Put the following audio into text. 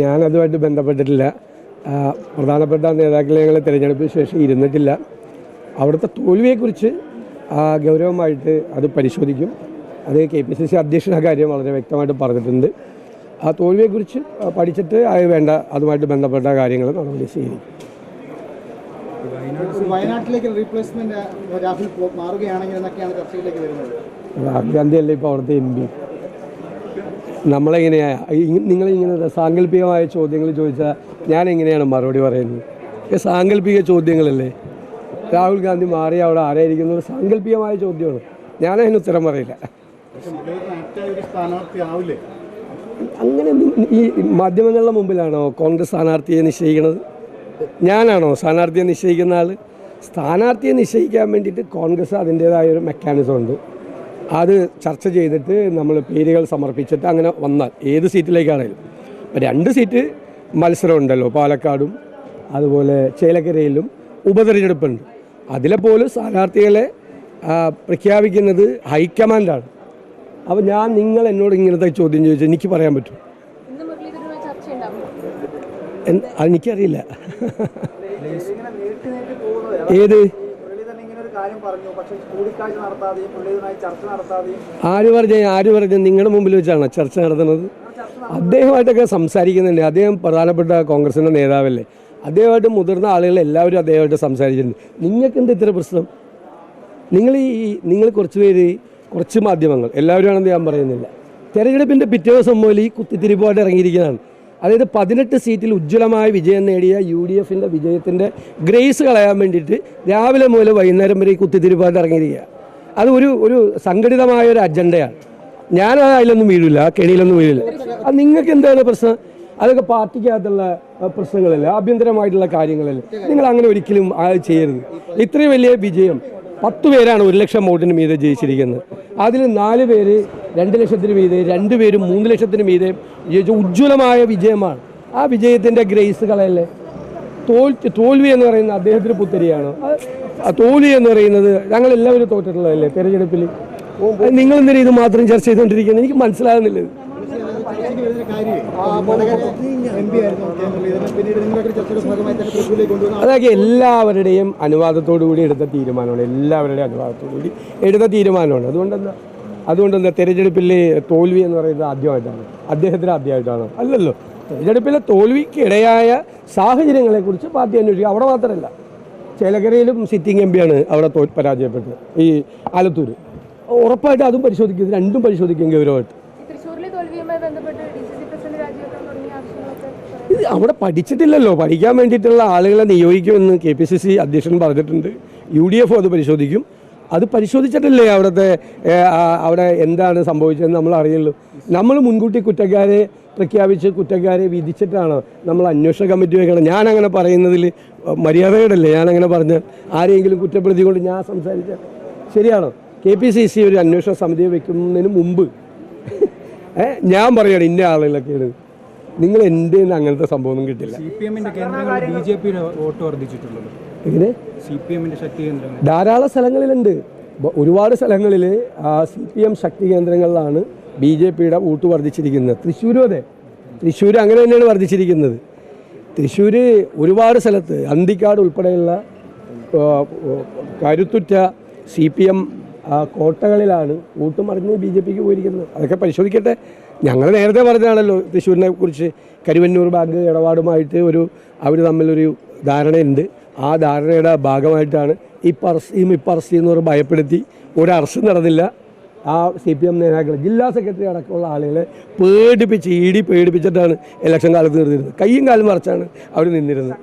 ഞാനതുമായിട്ട് ബന്ധപ്പെട്ടിട്ടില്ല. പ്രധാനപ്പെട്ട നേതാക്കളെ ഞങ്ങൾ തിരഞ്ഞെടുപ്പിന് ശേഷം ഇരുന്നിട്ടില്ല. അവിടുത്തെ തോൽവിയെക്കുറിച്ച് ഗൗരവമായിട്ട് അത് പരിശോധിക്കും. അത് കെ പി സി സി അധ്യക്ഷൻ ആ കാര്യം വളരെ വ്യക്തമായിട്ട് പറഞ്ഞിട്ടുണ്ട്. ആ തോൽവിയെക്കുറിച്ച് പഠിച്ചിട്ട് അത് വേണ്ട അതുമായിട്ട് ബന്ധപ്പെട്ട കാര്യങ്ങൾ നടപടി സ്വീകരിക്കും. വയനാട്ടിലേക്ക് റീപ്ലേസ്മെന്റ് രാഹുൽ മാറുകയാണെങ്കിൽ എന്നൊക്കെയാണ് ചർച്ചയിലേക്ക് വരുന്നത്. രാഹുൽ ഗാന്ധി അല്ലേ ഇപ്പോൾ അവിടുത്തെ എം പി? നമ്മളെങ്ങനെയാ? ഇ- നിങ്ങളിങ്ങനെ സാങ്കല്പികമായ ചോദ്യങ്ങൾ ചോദിച്ചാൽ ഞാൻ എങ്ങനെയാണ് മറുപടി പറയുന്നത്? സാങ്കല്പിക ചോദ്യങ്ങളല്ലേ? രാഹുൽ ഗാന്ധി മാറി അവിടെ ആരായിരിക്കുന്നത് സാങ്കല്പികമായ ചോദ്യമാണ്. ഞാനതിന് ഉത്തരം പറയില്ല. അങ്ങനെ ഈ മാധ്യമങ്ങളുടെ മുമ്പിലാണോ കോൺഗ്രസ് സ്ഥാനാർത്ഥിയെ നിശ്ചയിക്കുന്നത്? ഞാനാണോ സ്ഥാനാർത്ഥിയെ നിശ്ചയിക്കുന്ന ആൾ സ്ഥാനാർത്ഥിയെ നിശ്ചയിക്കാൻ വേണ്ടിയിട്ട് കോൺഗ്രസ് അതിന്റേതായ ഒരു മെക്കാനിസം ഉണ്ട്. അത് ചർച്ച ചെയ്തിട്ട് നമ്മൾ പേരുകൾ സമർപ്പിച്ചിട്ട് അങ്ങനെ വന്നാൽ ഏത് സീറ്റിലേക്കാണെങ്കിലും ഇപ്പം രണ്ട് സീറ്റ് മത്സരമുണ്ടല്ലോ പാലക്കാടും അതുപോലെ ചേലക്കരയിലും ഉപതെരഞ്ഞെടുപ്പുണ്ട്. അതിലെ പോലും സ്ഥാനാർത്ഥികളെ പ്രഖ്യാപിക്കുന്നത് ഹൈക്കമാൻഡാണ്. അപ്പോൾ ഞാൻ നിങ്ങൾ എന്നോട് ഇങ്ങനത്തെ ചോദ്യം ചോദിച്ചാൽ എനിക്ക് പറയാൻ പറ്റും. എനിക്കറിയില്ല. മുരളീധരനുമായി പറഞ്ഞു. ചർച്ച ആര് പറഞ്ഞു? ആര് പറഞ്ഞ? നിങ്ങളുടെ മുമ്പിൽ വെച്ചാണ് ചർച്ച നടത്തുന്നത്? അദ്ദേഹമായിട്ടൊക്കെ സംസാരിക്കുന്നുണ്ട്. അദ്ദേഹം പ്രധാനപ്പെട്ട കോൺഗ്രസിന്റെ നേതാവല്ലേ. അദ്ദേഹമായിട്ട് മുതിർന്ന ആളുകൾ എല്ലാവരും അദ്ദേഹമായിട്ട് സംസാരിച്ചിട്ടുണ്ട്. നിങ്ങൾക്ക് എന്ത് ഇത്ര പ്രശ്നം? നിങ്ങൾ ഈ നിങ്ങൾ കുറച്ച് പേര് കുറച്ച് മാധ്യമങ്ങൾ. എല്ലാവരും ആണെന്ന് ഞാൻ പറയുന്നില്ല. തെരഞ്ഞെടുപ്പിന്റെ പിറ്റേ ദിവസം മുതൽ ഈ കുത്തിത്തിരിപ്പായിട്ട് ഇറങ്ങിയിരിക്കുന്നതാണ്. അതായത് പതിനെട്ട് സീറ്റിൽ ഉജ്ജ്വലമായ വിജയം നേടിയ യു ഡി എഫിന്റെ വിജയത്തിന്റെ ഗ്രേസ് കളയാൻ വേണ്ടിയിട്ട് രാവിലെ മുതൽ വൈകുന്നേരം വരെ ഈ കുത്തിത്തിരിപ്പായിട്ട് ഇറങ്ങിയിരിക്കുക. അത് ഒരു ഒരു സംഘടിതമായ ഒരു അജണ്ടയാണ്. ഞാൻ അതിലൊന്നും വീഴില്ല കെണിയിലൊന്നും വീഴില്ല. അത് നിങ്ങൾക്ക് എന്താണ് പ്രശ്നം? അതൊക്കെ പാർട്ടിക്കകത്തുള്ള പ്രശ്നങ്ങളല്ല? ആഭ്യന്തരമായിട്ടുള്ള കാര്യങ്ങളല്ലേ? നിങ്ങൾ അങ്ങനെ ഒരിക്കലും ചെയ്യരുത്. ഇത്രയും വലിയ വിജയം പത്ത് പേരാണ് ഒരു ലക്ഷം വോട്ടിന് മീതെ ജയിച്ചിരിക്കുന്നത്. അതിൽ നാല് പേര് രണ്ട് ലക്ഷത്തിന് മീതെ രണ്ടുപേരും മൂന്ന് ലക്ഷത്തിന് മീതെ വിജയിച്ച ഉജ്ജ്വലമായ വിജയമാണ്. ആ വിജയത്തിന്റെ ഗ്രേസ് കളയല്ലേ? തോൽ തോൽവി എന്ന് പറയുന്ന അദ്ദേഹത്തിന് പുത്തരിയാണ്? തോൽവി എന്ന് പറയുന്നത് ഞങ്ങൾ എല്ലാവരും തോറ്റിട്ടുള്ളതല്ലേ തെരഞ്ഞെടുപ്പിൽ? നിങ്ങൾ എന്തിനാ ഇത് മാത്രം ചർച്ച ചെയ്തുകൊണ്ടിരിക്കുന്നത്? എനിക്ക് മനസ്സിലാകുന്നില്ല അതൊക്കെ എല്ലാവരുടെയും അനുവാദത്തോടു കൂടി എടുത്ത തീരുമാനമാണ്. എല്ലാവരുടെയും അനുവാദത്തോടു കൂടി എടുത്ത തീരുമാനമാണ്. അതുകൊണ്ടെന്താ തന്നെ തെരഞ്ഞെടുപ്പിൽ തോൽവി എന്ന് പറയുന്നത് ആദ്യമായിട്ടാണ്. അദ്ദേഹത്തിന് ആദ്യമായിട്ടാണ്. അല്ലല്ലോ. തെരഞ്ഞെടുപ്പിലെ തോൽവിക്കിടയായ സാഹചര്യങ്ങളെക്കുറിച്ച് പാർട്ടി അന്വേഷിക്കുക. അവിടെ മാത്രമല്ല ചേലക്കരയിലും സിറ്റിംഗ് എം പിയാണ് അവിടെ തോ പരാജയപ്പെട്ടത്. ഈ ആലത്തൂർ ഉറപ്പായിട്ട് അതും പരിശോധിക്കും. രണ്ടും പരിശോധിക്കും ഗൗരവമായിട്ട്. ഇത് അവിടെ പഠിച്ചിട്ടില്ലല്ലോ. പഠിക്കാൻ വേണ്ടിയിട്ടുള്ള ആളുകളെ നിയോഗിക്കുമെന്ന് കെ പി സി സി അധ്യക്ഷൻ പറഞ്ഞിട്ടുണ്ട്. യു ഡി എഫ് അത് പരിശോധിക്കും. അത് പരിശോധിച്ചിട്ടില്ലേ അവിടുത്തെ അവിടെ എന്താണ് സംഭവിച്ചതെന്ന് നമ്മൾ അറിയുള്ളൂ നമ്മൾ മുൻകൂട്ടി കുറ്റക്കാരെ പ്രഖ്യാപിച്ച് കുറ്റക്കാരെ വിധിച്ചിട്ടാണ് നമ്മൾ അന്വേഷണ കമ്മിറ്റി വെക്കണം ഞാൻ അങ്ങനെ പറയുന്നതിൽ ഞാൻ അങ്ങനെ പറഞ്ഞാൽ ആരെങ്കിലും കുറ്റപ്പെടുത്തി കൊണ്ട് ഞാൻ സംസാരിച്ച ശരിയാണോ? കെ പി സി സി ഒരു അന്വേഷണ സമിതി വെക്കുന്നതിന് മുമ്പ് ഞാൻ പറയണം ഇന്ന ആളുകളൊക്കെയാണ്. നിങ്ങൾ എന്റെ അങ്ങനത്തെ സംഭവം ഒന്നും കിട്ടില്ല വോട്ട് എങ്ങനെ? ധാരാളം സ്ഥലങ്ങളിലുണ്ട്. ഒരുപാട് സ്ഥലങ്ങളിൽ സി പി എം ശക്തി കേന്ദ്രങ്ങളിലാണ് ബി ജെ പിയുടെ വോട്ട് വർദ്ധിച്ചിരിക്കുന്നത്. തൃശ്ശൂരും അതെ. തൃശ്ശൂർ അങ്ങനെ തന്നെയാണ് വർദ്ധിച്ചിരിക്കുന്നത്. തൃശ്ശൂർ ഒരുപാട് സ്ഥലത്ത് അന്തിക്കാട് ഉൾപ്പെടെയുള്ള കരുത്തുറ്റ സി പി എം കോട്ടകളിലാണ് വോട്ട് മറിഞ്ഞ് ബി ജെ പിക്ക് പോയിരിക്കുന്നത്. അതൊക്കെ പരിശോധിക്കട്ടെ. ഞങ്ങൾ നേരത്തെ പറഞ്ഞതാണല്ലോ തൃശ്ശൂരിനെ കുറിച്ച് കരുവന്നൂർ ബാങ്ക് ഇടപാടുമായിട്ട് ഒരു അവർ തമ്മിലൊരു ധാരണയുണ്ട്. ആ ധാരണയുടെ ഭാഗമായിട്ടാണ് ഈ അറസ്റ്റ് ഈ ഇപ്പം പറഞ്ഞ് ഭയപ്പെടുത്തി ഒരു അറസ്റ്റ് നടന്നില്ല. ആ സി പി എം നേതാക്കൾ ജില്ലാ സെക്രട്ടറി അടക്കമുള്ള ആളുകളെ പേടിപ്പിച്ച് ഇടി പേടിപ്പിച്ചിട്ടാണ് ഇലക്ഷൻ കാലത്ത് നിർത്തിയിരുന്നത്. കയ്യും കാലും മറച്ചാണ് അവർ നിന്നിരുന്നത്.